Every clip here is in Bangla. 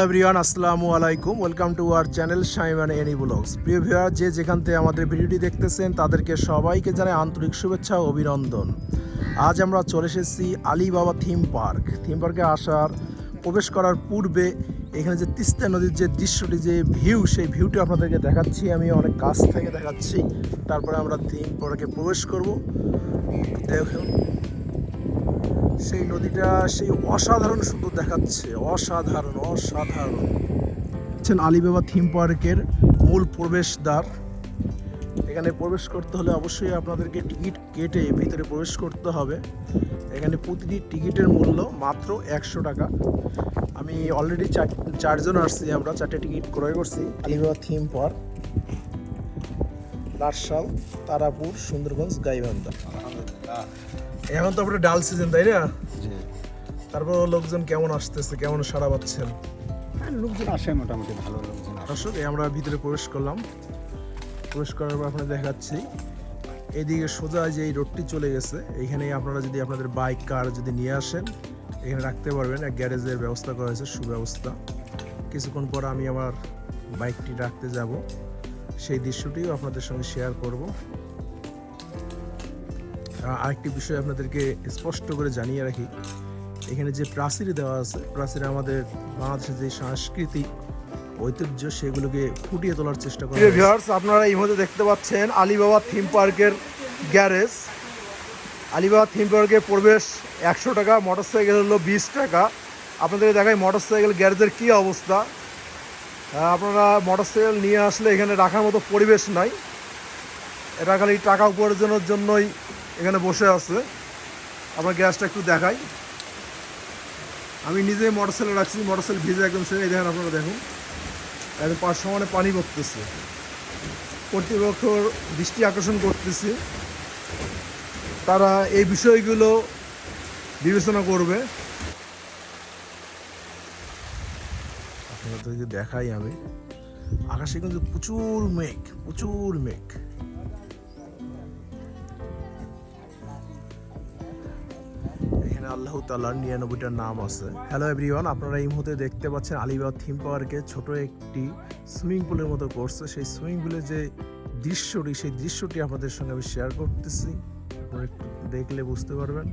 হ্যালো এভরিওয়ান আসসালামু আলাইকুম। Welcome to our channel Shaiman Ani blogs প্রিয় ভিউয়ার যে যেখান থেকে আমাদের ভিডিওটি দেখতেছেন, তাদেরকে সবাইকে জানাই আন্তরিক শুভেচ্ছা ও অভিনন্দন। আজ আমরা চলে এসেছি আলিবাবা থিম পার্ক থিম পার্কে আসার, প্রবেশ করার পূর্বে এখানে যে তিস্তা নদীর যে দৃশ্যটি, যে ভিউ সেই ভিউটি আপনাদেরকে দেখাচ্ছি। আমি অনেক কাছ থেকে দেখাচ্ছি। তারপরে আমরা থিম পার্কে প্রবেশ করব। দেখুন। সেই নদীটা সেই অসাধারণ সুন্দর দেখাচ্ছে। অসাধারণ অসাধারণ। হচ্ছেন আলিবাবা থিম পার্কের মূল প্রবেশদ্বার। এখানে প্রবেশ করতে হলে অবশ্যই আপনাদেরকে টিকিট কেটে ভিতরে প্রবেশ করতে হবে। এখানে প্রতিটি টিকিটের মূল্য মাত্র একশো টাকা। আমি অলরেডি চার, চারজন আসছি আমরা, চারটে টিকিট ক্রয় করছি। Alibaba theme park Latshal Tarapur, Sundarganj, Gaibandha. এখন তো আপনার ডাল সিজন তাই না? তারপর লোকজন কেমন আসতেছে কেমন সাড়া পাচ্ছেন? হ্যাঁ, লোকজন আসে মোটামুটি ভালো লোকজন দর্শক আমরা ভিতরে প্রবেশ করলাম। প্রবেশ করার পর আপনাদের দেখাচ্ছি। এদিকে সোজা যে এই রোডটি চলে গেছে এইখানে আপনারা যদি আপনাদের বাইক কার যদি নিয়ে আসেন এখানে রাখতে পারবেন। এক গ্যারেজের ব্যবস্থা করা হয়েছে সুব্যবস্থা। কিছুক্ষণ পর আমি আমার বাইকটি রাখতে যাব। সেই দৃশ্যটিও আপনাদের সঙ্গে শেয়ার করব। আরেকটি বিষয় আপনাদেরকে স্পষ্ট করে জানিয়ে রাখি। এখানে যে প্রাচীর দেওয়া আছে প্রাচীর আমাদের বাংলাদেশের যে সাংস্কৃতিক ঐতিহ্য সেগুলোকে ফুটিয়ে তোলার চেষ্টা করা ভিউয়ার্স আপনারা এই মধ্যে দেখতে পাচ্ছেন আলিবাবা থিম পার্কের গ্যারেজ। আলিবাবা থিম পার্কে প্রবেশ একশো টাকা মোটরসাইকেল হলো বিশ টাকা। আপনাদের দেখাই মোটরসাইকেল গ্যারেজের কী অবস্থা। আপনারা মোটরসাইকেল নিয়ে আসলে এখানে রাখার মতো পরিবেশ নাই। এটা খালি টাকা উপার্জনের জন্যই এখানে বসে আছে। আপনার গ্যাসটা একটু দেখাই। আমি নিজে মোটরসাইকেল রাখছি মোটরসাইকেল ভিজে একদম সে এই দেখেন আপনারা দেখুন। একদম পাঁচ সমানে পানি পড়তেছে। কর্তৃপক্ষর দৃষ্টি আকর্ষণ করতেছি। তারা এই বিষয়গুলো বিবেচনা করবে। আপনাদেরকে দেখাই আমি। আকাশে কিন্তু প্রচুর মেঘ প্রচুর মেঘ। আল্লাহ তাল্লাহর নিরানব্বইটার নাম আছে। হ্যালো এভরিওয়ান আপনারা এই মুহূর্তে দেখতে পাচ্ছেন আলিবাগ থিম পার্কে ছোট একটি সুইমিং পুলের মতো করছে সেই সুইমিং পুলের যে দৃশ্যটি, সেই দৃশ্যটি আপনাদের সঙ্গে আমি শেয়ার করতেছি। আপনারা একটু দেখলে বুঝতে পারবেন।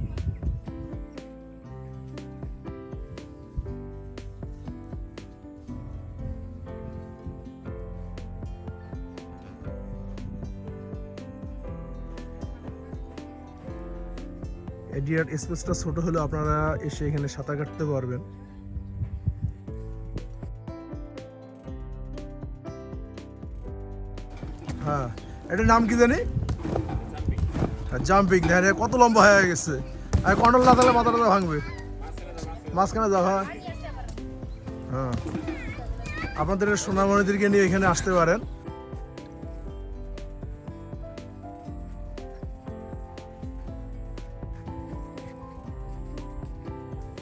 এডিয়ার স্পেসটা ছোট হলেও আপনারা এসে এখানে সাঁতার কাটতে পারবেন। হ্যাঁ এটার নাম কি জানি? জাম্পিং দেখেন, এ কত লম্বা হয়ে গেছে। আর কন্ট্রোল না থাকলে মাথাটা ভাঙবে। মাঝখানে যাও হ্যাঁ। হ্যাঁ। আপনাদের সোনামণিদেরকে নিয়ে এখানে আসতে পারেন।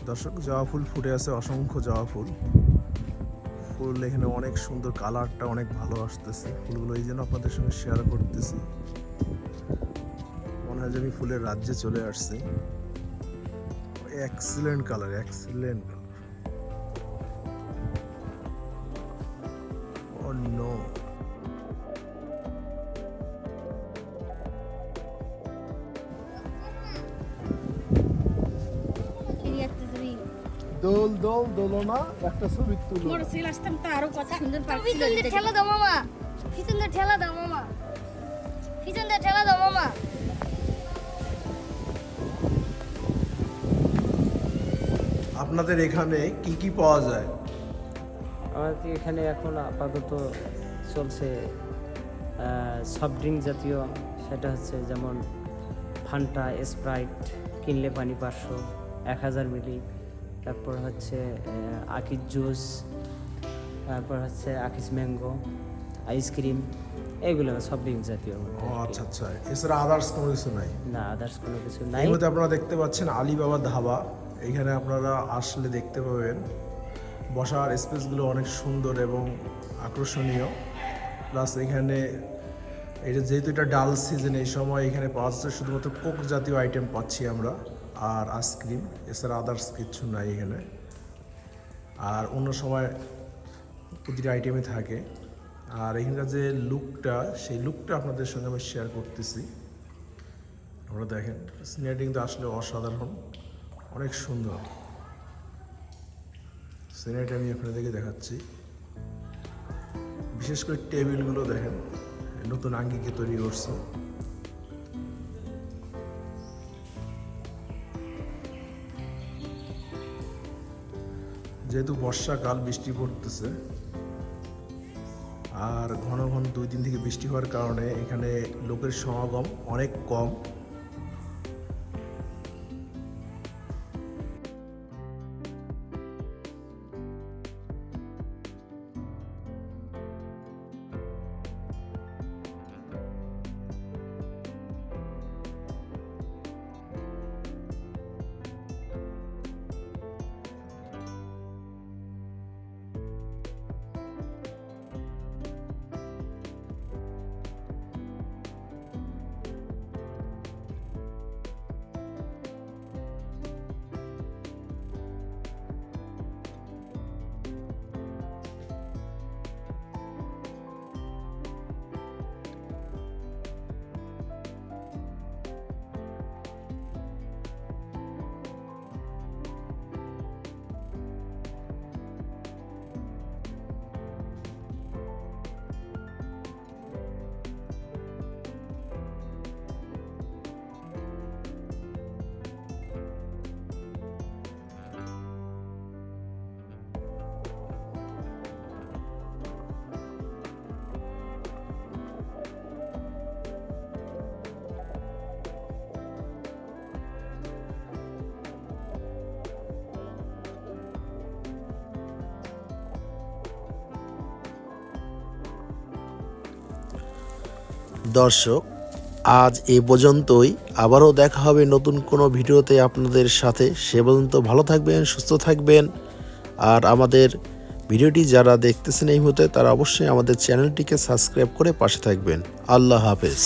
দর্শক, জবা ফুল ফুটে আছে, অসংখ্য জবা ফুল। ফুল এখানে অনেক সুন্দর কালারটা অনেক ভালো আসতেছে। ফুলগুলো এই জন্য আপনাদের সঙ্গে শেয়ার করতেছি। মনে হয় যে আমি ফুলের রাজ্যে চলে আসছি। এক্সিলেন্ট কালার এক্সিলেন্ট দোল দোল দোলনা একটা ছবি তুলো। বড় ছেলে আসতাম তো আরও কত সুন্দর পার্ক ছিল পিছন ঠেলা দাও মামা। পিছন দিয়ে ঠেলা দাও মামা। পিছন দিয়ে ঠেলা দাও মামা। আপনাদের এখানে কি কি পাওয়া যায়? আমাদের এখানে এখন আপাতত চলছে সফট ড্রিঙ্ক জাতীয়। সেটা হচ্ছে যেমন ফান্টা স্প্রাইট কিনলে পানি পাঁচশো এক হাজার মিলি। তারপর হচ্ছে আকিস জুস তারপর হচ্ছে আকিস ম্যাঙ্গো আইসক্রিম এগুলো সব ড্রিঙ্ক জাতীয় ও আচ্ছা আচ্ছা। এছাড়া আদার্স কোনো কিছু নাই? না আদার্স কোনো কিছু এই নাই। মধ্যে আপনারা দেখতে পাচ্ছেন আলিবাবা ধাবা। এখানে আপনারা আসলে দেখতে পাবেন বসার স্পেসগুলো অনেক সুন্দর এবং আকর্ষণীয়। প্লাস এখানে এটা যেহেতু এটা ডাল সিজন এই সময় এখানে পাওয়া যাচ্ছে শুধুমাত্র কোক জাতীয় আইটেম পাচ্ছি আমরা। আর আইসক্রিম এছাড়া আদার্স কিচ্ছু নাই এখানে। আর অন্য সময় প্রতিটা আইটেমে থাকে। আর এখানকার যে লুকটা সেই লুকটা আপনাদের সঙ্গে আমি শেয়ার করতেছি। আপনারা দেখেন সিনারিটি কিন্তু আসলে অসাধারণ, অনেক সুন্দর। সিনারিটি আমি আপনাদেরকে দেখাচ্ছি। বিশেষ করে টেবিলগুলো দেখেন, নতুন আঙ্গিকে তৈরি করছে। যেহেতু বর্ষাকাল, বৃষ্টি পড়তেছে, আর ঘন ঘন দুই দিন থেকে বৃষ্টি হওয়ার কারণে এখানে লোকের সমাগম অনেক কম। দর্শক, আজ এ পর্যন্তই। আবারও দেখা হবে নতুন কোনো ভিডিওতে আপনাদের সাথে। সে পর্যন্ত ভালো থাকবেন, সুস্থ থাকবেন। আর আমাদের ভিডিওটি যারা দেখতেছেন এই মুহূর্তে, তারা অবশ্যই আমাদের চ্যানেলটিকে সাবস্ক্রাইব করে পাশে থাকবেন। আল্লাহ হাফেজ।